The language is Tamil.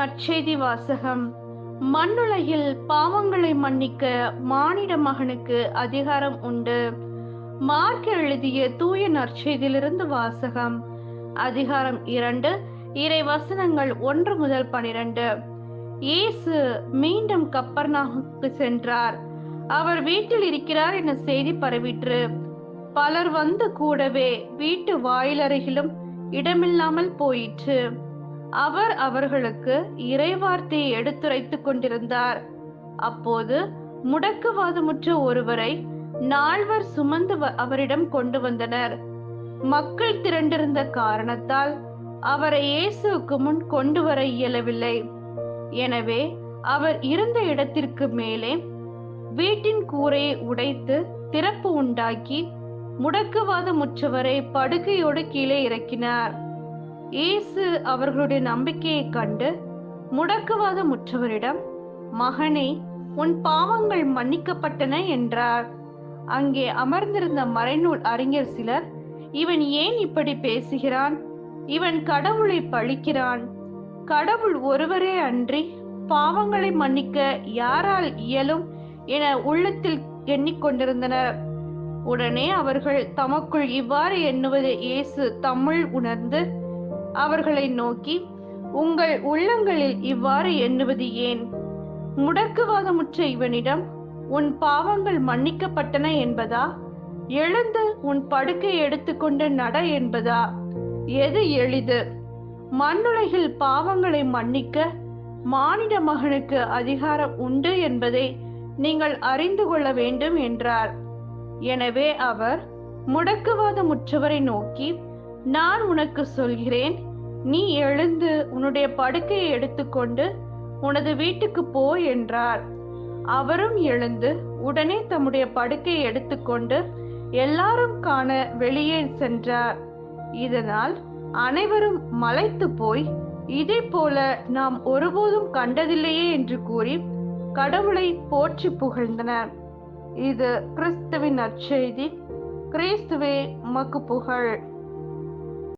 நற்செய்தி வாசகம். மண்ணுலகில் பாவங்களை மன்னிக்க மானிட மகனுக்கு அதிகாரம் உண்டு. மார்க் எழுதிய தூய நற்செய்தியிலிருந்து வாசகம். அதிகாரம் இரண்டு இறை வசனங்கள் ஒன்று முதல் பனிரெண்டு. இயேசு மீண்டும் கப்பர்நாகுக்கு சென்றார். அவர் வீட்டில் இருக்கிறார் என செய்தி பரவிற்று. பலர் வந்து கூடவே வீட்டு வாயிலருகிலும் இடமில்லாமல் போயிற்று. அவர் அவர்களுக்கு இறைவார்த்தையை எடுத்துரைத்துக் கொண்டிருந்தார். அப்போது முடக்குவாதமுற்ற ஒருவரை நால்வர் சுமந்து வ- அவரிடம் கொண்டு வந்தனர். மக்கள் திரண்டிருந்த காரணத்தால் அவரை இயேசுவுக்கு முன் கொண்டு வர இயலவில்லை. எனவே அவர் இருந்த இடத்திற்கு மேலே வீட்டின் கூரையை உடைத்து திறப்பு உண்டாக்கி முடக்குவாதமுற்றவரை படுக்கையோடு கீழே இறக்கினார். இயேசு அவர்களுடைய நம்பிக்கையை கண்டு முடக்குவாத முற்றவரிடம் மகனே உன் பாவங்கள் மன்னிக்கப்பட்டன என்றார். அங்கே அமர்ந்திருந்த மறைநூல் அறிஞர் சிலர் இவன் ஏன் இப்படி பேசுகிறான்? இவன் கடவுளை பழிக்கிறான். கடவுள் ஒருவரே அன்றி பாவங்களை மன்னிக்க யாரால் இயலும் என உள்ளத்தில் எண்ணிக்கொண்டிருந்தனர் உடனே அவர்கள் தமக்குள் இவ்வாறு எண்ணுவது இயேசு தமிழ் உணர்ந்து அவர்களை நோக்கி உங்கள் உள்ளங்களில் இவ்வாறு எண்ணுவது ஏன்? முடக்குவாதமுற்ற இவனிடம் உன் பாவங்கள் மன்னிக்கப்பட்டன என்பதா? எழுந்து உன் படுக்கை எடுத்துக்கொண்டு நட என்பதா? எது எளிது? மண்ணுலகில் பாவங்களை மன்னிக்க மானிட மகனுக்கு அதிகாரம் உண்டு என்பதை நீங்கள் அறிந்து கொள்ள வேண்டும் என்றார். எனவே அவர் முடக்குவாதமுற்றவரை நோக்கி நான் உனக்கு சொல்கிறேன் நீ எழுந்து உன்னுடைய படுக்கையை எடுத்துக்கொண்டு உனது வீட்டுக்கு போ என்றார். அவரும் எழுந்து உடனே தம்முடைய படுக்கையை எடுத்துக்கொண்டு எல்லாரும் காண வெளியே சென்றார். இதனால் அனைவரும் மலைத்து போய் இதே போல நாம் ஒருபோதும் கண்டதில்லையே என்று கூறி கடவுளை போற்றி புகழ்ந்தனர். இது கிறிஸ்துவின் நற்செய்தி. கிறிஸ்துவே மக்கு புகழ்.